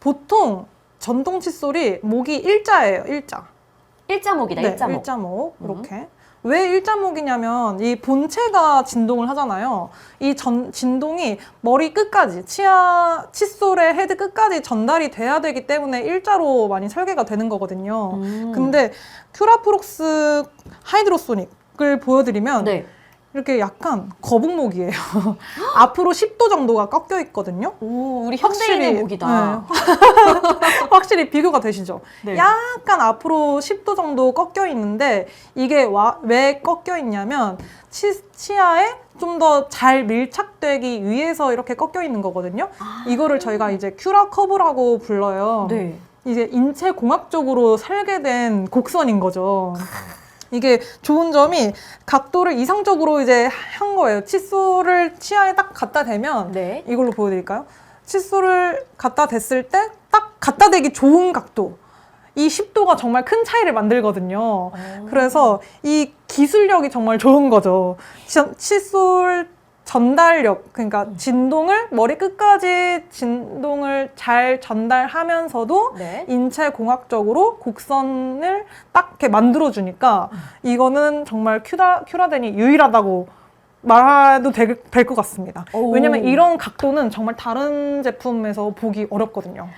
보통 전동 칫솔이 목이 일자예요, 일자. 일자목이다, 네, 일자목. 일자목 음. 이렇게. 왜 일자목이냐면 이 본체가 진동을 하잖아요. 이 전, 진동이 머리 끝까지 치아 칫솔의 헤드 끝까지 전달이 돼야 되기 때문에 일자로 많이 설계가 되는 거거든요. 음. 근데 큐라프록스 하이드로소닉을 보여드리면 네. 이렇게 약간 거북목이에요. 앞으로 10도 정도가 꺾여 있거든요. 오, 우리 현대인의 목이다. 네. 확실히 비교가 되시죠? 네. 약간 앞으로 10도 정도 꺾여 있는데 이게 와- 왜 꺾여 있냐면 치, 치아에 좀 더 잘 밀착되기 위해서 이렇게 꺾여 있는 거거든요. 아. 이거를 저희가 이제 큐라 커브라고 불러요. 네. 이제 인체 공학적으로 설계된 곡선인 거죠. 이게 좋은 점이 각도를 이상적으로 이제 한 거예요. 칫솔을 치아에 딱 갖다 대면 네. 이걸로 보여드릴까요? 칫솔을 갖다 댔을 때 딱 갖다 대기 좋은 각도. 이 10도가 정말 큰 차이를 만들거든요. 그래서 이 기술력이 정말 좋은 거죠. 치- 칫솔 전달력, 그러니까 진동을 머리 끝까지 진동을 잘 전달하면서도 네. 인체 공학적으로 곡선을 딱 이렇게 만들어 주니까 이거는 정말 큐라 큐라덴이 유일하다고 말해도 될 것 같습니다. 오. 왜냐면 이런 각도는 정말 다른 제품에서 보기 어렵거든요.